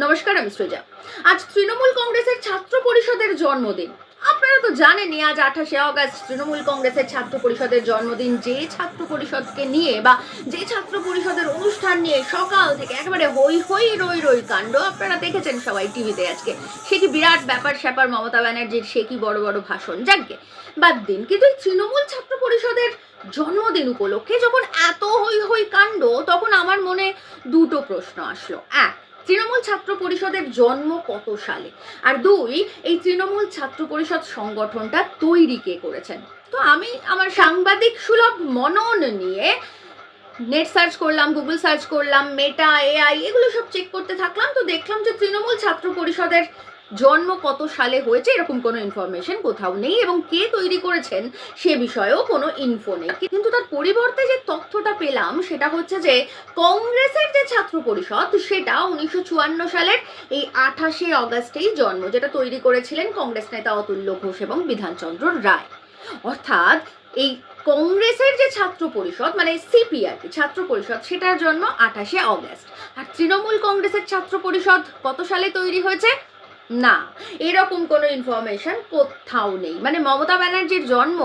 নমস্কার, আমি সৃজা। আজ তৃণমূল কংগ্রেসের ছাত্র পরিষদের জন্মদিন। আপনারা তো জানেনই, আজ আঠাশে অগস্ট তৃণমূল কংগ্রেসের ছাত্র পরিষদের জন্মদিন। যে ছাত্র পরিষদকে নিয়ে বা যে ছাত্র পরিষদের অনুষ্ঠান নিয়ে সকাল থেকে একেবারে হই হই রই রই কাণ্ড আপনারা দেখেছেন সবাই টিভিতে আজকে। সে কি বিরাট ব্যাপার স্যাপার মমতা ব্যানার্জির সে কি বড় বড় ভাষণ? যাকে বাদ দিন, কিন্তু এই তৃণমূল ছাত্র পরিষদের জন্মদিন উপলক্ষে যখন এত হই হই কাণ্ড, তখন আমার মনে দুটো প্রশ্ন আসলো। এক তৃণমূল ছাত্র পরিষদের জন্ম কত সালে? আর দুই, এই তৃণমূল ছাত্র পরিষদ সংগঠনটা তৈরি কে করেছেন? তো আমি আমার সাংবাদিক সুলভ মনন নিয়ে নেট সার্চ করলাম গুগল সার্চ করলাম মেটা এআই এগুলো সব চেক করতে থাকলাম, তো দেখলাম যে তৃণমূল ছাত্র পরিষদের জন্ম কত সালে হয়েছে, এরকম কোনো ইনফরমেশন কোথাও নেই এবং কে তৈরি করেছেন সে বিষয়েও কোনো ইনফো নেই। কিন্তু তার পরিবর্তে যে তথ্যটা পেলাম, সেটা হচ্ছে যে কংগ্রেসের যে ছাত্র পরিষদ, সেটা উনিশশো চুয়ান্ন সালের এই আঠাশে অগস্টেই জন্ম, যেটা তৈরি করেছিলেন কংগ্রেস নেতা অতুল্য ঘোষ এবং বিধানচন্দ্র রায়। অর্থাৎ এই কংগ্রেসের যে ছাত্র পরিষদ মানে সিপিআর ছাত্র পরিষদ, সেটার জন্ম আঠাশে অগস্ট। আর তৃণমূল কংগ্রেসের ছাত্র পরিষদ কত সালে তৈরি হয়েছে? না, এরকম কোনো ইনফরমেশন কোথাও নেই। মানে মমতা ব্যানার্জির জন্ম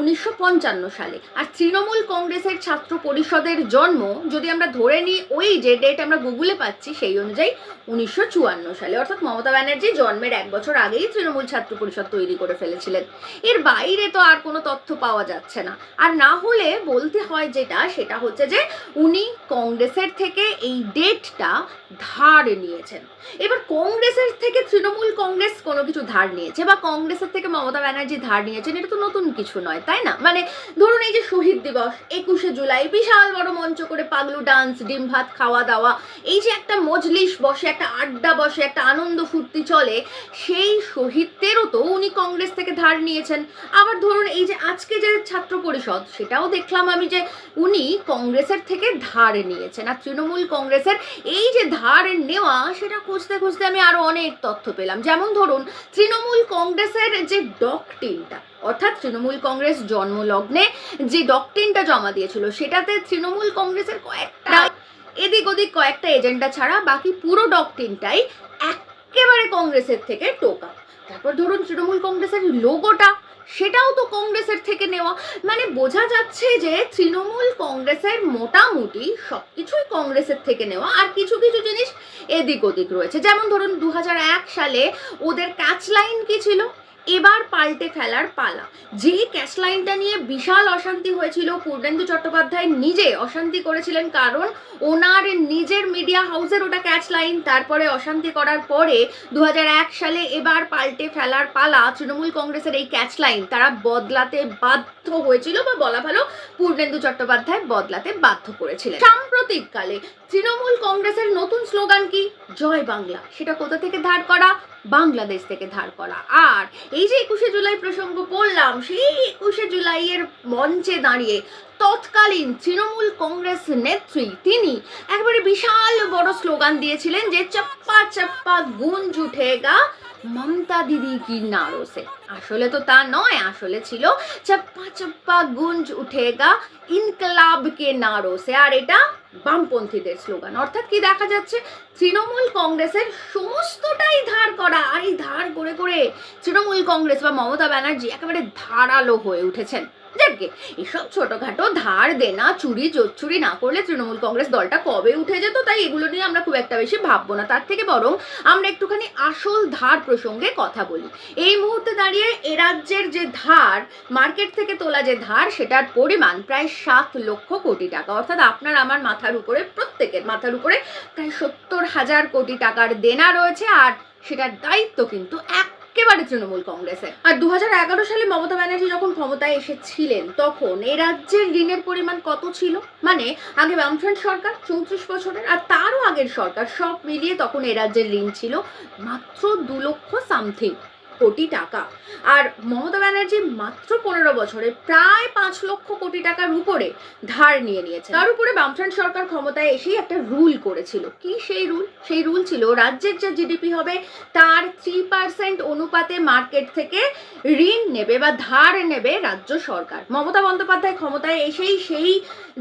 উনিশশো পঞ্চান্ন সালে আর তৃণমূল কংগ্রেসের ছাত্র পরিষদের জন্ম যদি আমরা ধরে নিই ওই যে ডেট আমরা গুগলে পাচ্ছি, সেই অনুযায়ী উনিশশো চুয়ান্ন সালে। অর্থাৎ মমতা ব্যানার্জি জন্মের এক বছর আগেই তৃণমূল ছাত্র পরিষদ তৈরি করে ফেলেছিলেন। এর বাইরে তো আর কোনো তথ্য পাওয়া যাচ্ছে না। আর না হলে বলতে হয় যেটা, সেটা হচ্ছে যে উনি কংগ্রেসের থেকে এই ডেটটা ধার নিয়েছেন। এবার কংগ্রেসের থেকে তৃণমূল কংগ্রেস কোনো কিছু ধার নিয়েছে বা কংগ্রেসের থেকে মমতা ব্যানার্জি ধার নিয়েছেন, এটা তো নতুন কিছু নয়, তাই না? মানে ধরুন এই যে শহীদ দিবস, একুশে জুলাই, বিশাল বড় মঞ্চ করে পাগলু ডান্স, ডিম ভাত, খাওয়া দাওয়া, এই যে একটা মজলিস বসে, একটা আড্ডা বসে, একটা আনন্দ ফুর্তি চলে, সেই শহীদদেরও তো উনি কংগ্রেস থেকে ধার নিয়েছেন। আবার ধরুন এই যে আজকে যে ছাত্র পরিষদ, সেটাও দেখলাম আমি যে উনি কংগ্রেসের থেকে ধার নিয়েছেন। আর তৃণমূল কংগ্রেসের এই যে ধার নেওয়া, সেটা খুঁজতে খুঁজতে আমি আরও অনেক তথ্য পেলাম। যেমন ধরুন, তৃণমূল কংগ্রেসের যে ডকটিনটা অর্থাৎ তৃণমূল কংগ্রেস জন্মলগ্নে যে ডকটিনটা জমা দিয়েছিল, সেটাতে তৃণমূল কংগ্রেসের কয়েকটা এদিক ওদিক কয়েকটা এজেন্ডা ছাড়া বাকি পুরো ডকটিনটাই একেবারে কংগ্রেসের থেকে টোকা। তারপর ধরুন, তৃণমূল কংগ্রেসের লোগোটা সেটাও তো কংগ্রেসের থেকে নেওয়া। মানে বোঝা যাচ্ছে যে তৃণমূল কংগ্রেসের মোটামুটি সব কিছুই কংগ্রেসের থেকে নেওয়া আর কিছু কিছু জিনিস এদিক ওদিক রয়েছে। যেমন ধরুন দু হাজার এক সালে ওদের ক্যাচ লাইন কি ছিল? এবার পাল্টে ফেলার পালা। যে ক্যাশ লাইনটা নিয়ে বিশাল অশান্তি হয়েছিল, পূর্ণেন্দু চট্টোপাধ্যায় নিজে অশান্তি করেছিলেন কারণ ওনার নিজের মিডিয়া হাউসের ওটা ক্যাচ লাইন তারপরে অশান্তি করার পরে দু হাজার এক সালে এবার পাল্টে ফেলার পালা তৃণমূল কংগ্রেসের এই ক্যাচ লাইন তারা বদলাতে বাধ্য হয়েছিল বা বলা ভালো, পূর্ণেন্দু চট্টোপাধ্যায় বদলাতে বাধ্য করেছিলেন। সাম্প্রতিককালে তৃণমূল কংগ্রেসের নতুন স্লোগান কি? জয় বাংলা। সেটা কোথা থেকে ধার করা? বাংলাদেশ থেকে ধার করা। আর এই যে একুশে জুলাই প্রসঙ্গ পড়লাম, সেই একুশে জুলাইয়ের মঞ্চে দাঁড়িয়ে তৎকালীন তৃণমূল কংগ্রেস নেত্রী তিনি একবারে বিশাল বড় স্লোগান দিয়েছিলেন যে, চপ্পা চপ্পা, গুঞ্জ উঠেগা। মমতা দিদি কি নাড়ো সে আসলে তো তা নয়, আসলে ছিল চপ্পা চপ্পা গুঞ্জ উঠেগা ইনকলাব কে নাড়ো সে আর এটা বামপন্থীদের স্লোগান। অর্থাৎ কি দেখা যাচ্ছে, তৃণমূল কংগ্রেসের সমস্তটাই ধার করা। আর এই ধার করে করে তৃণমূল কংগ্রেস বা মমতা ব্যানার্জি একেবারে ধারালো হয়ে উঠেছেন। যাকে। এসব ছোটখাটো ধার দেনা, চুরি চুরি না করলে তৃণমূল কংগ্রেস দলটা কবে উঠে যেত তাই এগুলো নিয়ে আমরা খুব একটা বেশি ভাববো না। তার থেকে বরং আমরা একটুখানি আসল ধার প্রসঙ্গে কথা বলি। এই মুহূর্তে দাঁড়িয়ে এ রাজ্যের যে ধার, মার্কেট থেকে তোলা যে ধার, সেটার পরিমাণ প্রায় সাত লক্ষ কোটি টাকা। অর্থাৎ আপনার আমার মাথার উপরে, প্রত্যেকের মাথার উপরে প্রায় সত্তর হাজার কোটি টাকার দেনা রয়েছে। আর সেটার দায়িত্ব কিন্তু একেবারে তৃণমূল কংগ্রেসের আর দু হাজার এগারো সালে মমতা ব্যানার্জি যখন ক্ষমতায় এসেছিলেন, তখন এ রাজ্যের ঋণের পরিমাণ কত ছিল? মানে আগে বামফ্রন্ট সরকার, চৌত্রিশ বছরের, আর তারও আগের সরকার, সব মিলিয়ে তখন এ রাজ্যের ঋণ ছিল মাত্র দু লক্ষ সামথিং। কোটি টাকা। আর মমতা ব্যানার্জি মাত্র পনেরো বছরে প্রায় পাঁচ লক্ষ কোটি টাকার উপরে ধার নিয়ে নিয়েছে তার উপরে বামফ্রন্ট সরকার ক্ষমতায় এসেই একটা রুল করেছিল। কি সেই রুল? সেই রুল ছিল, রাজ্যের যে জিডিপি হবে, তার থ্রি পার্সেন্ট অনুপাতে মার্কেট থেকে ঋণ নেবে বা ধার নেবে রাজ্য সরকার। মমতা বন্দ্যোপাধ্যায় ক্ষমতায় এসেই সেই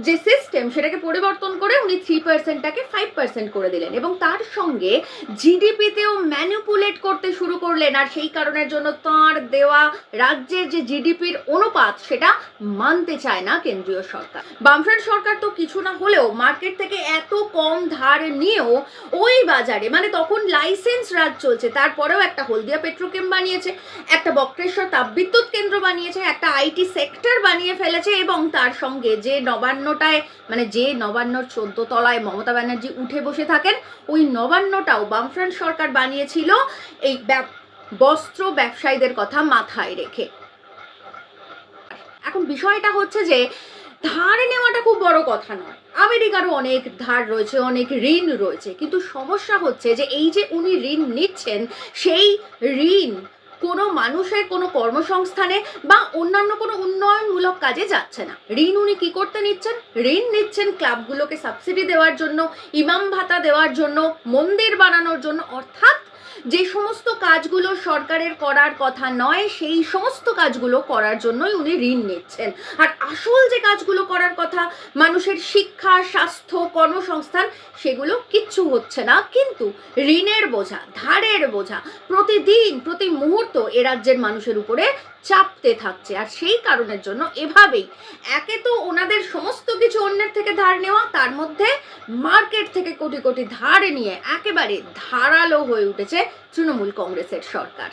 যে সিস্টেম সেটাকে পরিবর্তন করে উনি থ্রি পার্সেন্টটাকে ফাইভ পার্সেন্ট করে দিলেন এবং তার সঙ্গে জিডিপিতেও ম্যানিপুলেট করতে শুরু করলেন। আর সেই কারণের জন্য তাঁর দেওয়া রাজ্যের যে জিডিপির অনুপাত, সেটা মানতে চায় না কেন্দ্রীয় সরকার। বামফ্রন্ট সরকার তো কিছু না হলেও মার্কেট থেকে এত কম ধার নিয়েও ওই বাজারে মানে তখন লাইসেন্স রাজ চলছে, তারপরেও একটা হলদিয়া পেট্রোকেম বানিয়েছে, একটা বক্রেশ্বর তাপবিদ্যুৎ কেন্দ্র বানিয়েছে, একটা আইটি সেক্টর বানিয়ে ফেলেছে, এবং তার সঙ্গে যে নবান্নটায় মানে যে নবান্নর চোদ্দ তলায় মমতা ব্যানার্জি উঠে বসে থাকেন, ওই নবান্নটাও বামফ্রন্ট সরকার বানিয়েছিল, এই বস্ত্র ব্যবসায়ীদের কথা মাথায় রেখে। এখন বিষয়টা হচ্ছে যে, ধার নেওয়াটা খুব বড় কথা নয়। আমেরিকারও অনেক ধার রয়েছে, অনেক ঋণ রয়েছে। কিন্তু সমস্যা হচ্ছে যে, এই যে উনি ঋণ নিচ্ছেন, সেই ঋণ কোনো মানুষের কোনো কর্মসংস্থানে বা অন্যান্য কোনো উন্নয়নমূলক কাজে যাচ্ছে না। ঋণ উনি কি করতে নিচ্ছেন? ঋণ নিচ্ছেন ক্লাবগুলোকে সাবসিডি দেওয়ার জন্য, ইমাম ভাতা দেওয়ার জন্য, মন্দির বানানোর জন্য, অর্থাৎ যে সমস্ত কাজগুলো সরকারের করার কথা নয়, সেই সমস্ত কাজগুলো করার জন্যই উনি ঋণ নিচ্ছেন। আর আসল যে কাজগুলো করার কথা, মানুষের শিক্ষা, স্বাস্থ্য, কর্মসংস্থান, সেগুলো কিচ্ছু হচ্ছে না। কিন্তু ঋণের বোঝা, ধারের বোঝা, প্রতিদিন, প্রতি মুহূর্ত এ রাজ্যের মানুষের উপরে চাপতে থাকছে। আর সেই কারণের জন্য এভাবেই একে তো ওনাদের সমস্ত কিছু অন্যের থেকে ধার নেওয়া, তার মধ্যে মার্কেট থেকে কোটি কোটি ধার নিয়ে একেবারে ধারালো হয়ে উঠেছে তৃণমূল কংগ্রেসের সরকার।